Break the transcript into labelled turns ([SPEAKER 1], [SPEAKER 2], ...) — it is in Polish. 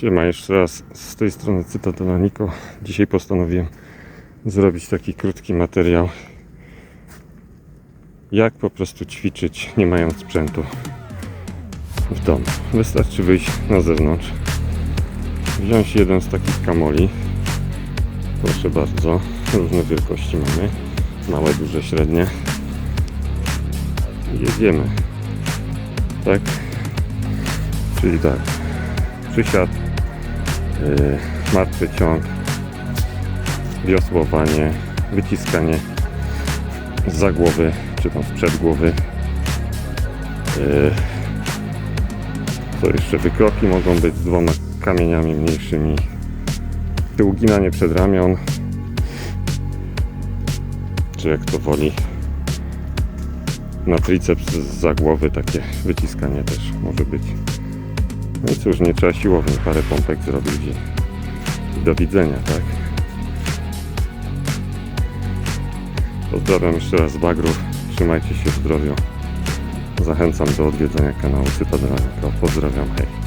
[SPEAKER 1] Siema, jeszcze raz z tej strony Cytadela Niko. Dzisiaj postanowiłem zrobić taki krótki materiał jak po prostu ćwiczyć nie mając sprzętu w domu. Wystarczy wyjść na zewnątrz, wziąć jeden z takich kamoli. Proszę bardzo, różne wielkości mamy, małe, duże, średnie. Jedziemy. Tak? Czyli tak, przysiad, martwy ciąg, wiosłowanie, wyciskanie za głowy, czy tam sprzed głowy. Yy, co jeszcze? Wykroki mogą być z dwoma kamieniami mniejszymi. Uginanie przed ramion, czy jak to woli. Na triceps za głowy takie wyciskanie też może być. No i cóż, nie trzeba siłowni, parę pompek zrobić i, do widzenia, tak? Pozdrawiam jeszcze raz Bagrów, trzymajcie się w zdrowiu. Zachęcam do odwiedzenia kanału Cytadela. Pozdrawiam, hej.